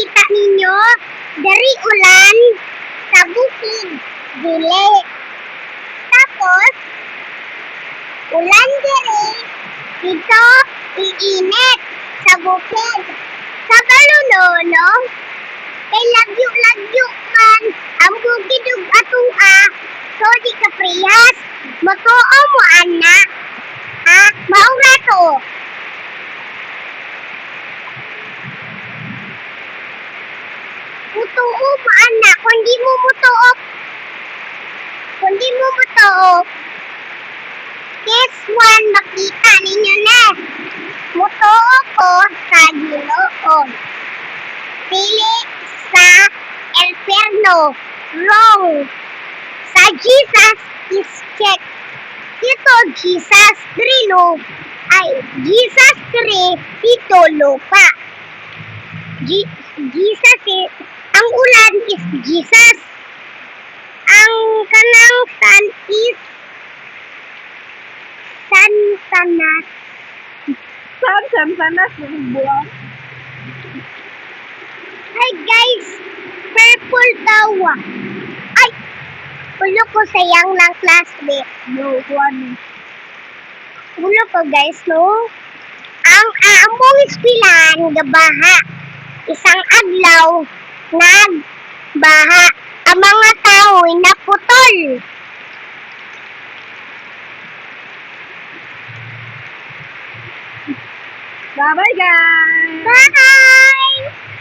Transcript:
makita ninyo, dari ulan sa bukid, dili. Tapos, ulan diri, dito, iinit sa bukid. Sa balulono, kay lagyo-lagyo man, ang bukid ug atua, so di ka priyas, mo ana. Ha? Maura Mutuo mo anak, kung di mo mutuo, kung di mo mutuo, this one makita ninyo na. Mutuo ko sa Ginoo. Pili sa Inferno. Wrong. Sa Jesus is check. Ito, Jesus 3 lo. Ay, Jesus 3, ito lupa. G- Jesus is, ang ulan is Jesus. Ang kanang sun is Santanas. Saan sana buwan? Hi guys, purple tawa. Ay, ulo ko sayang ng classmate. No, kuwan. Ulo ko guys, no? Ang among eskwelahan gabaha. Isang adlaw nagbaha. Ang mga tao ay naputol. Bye-bye, guys! Bye!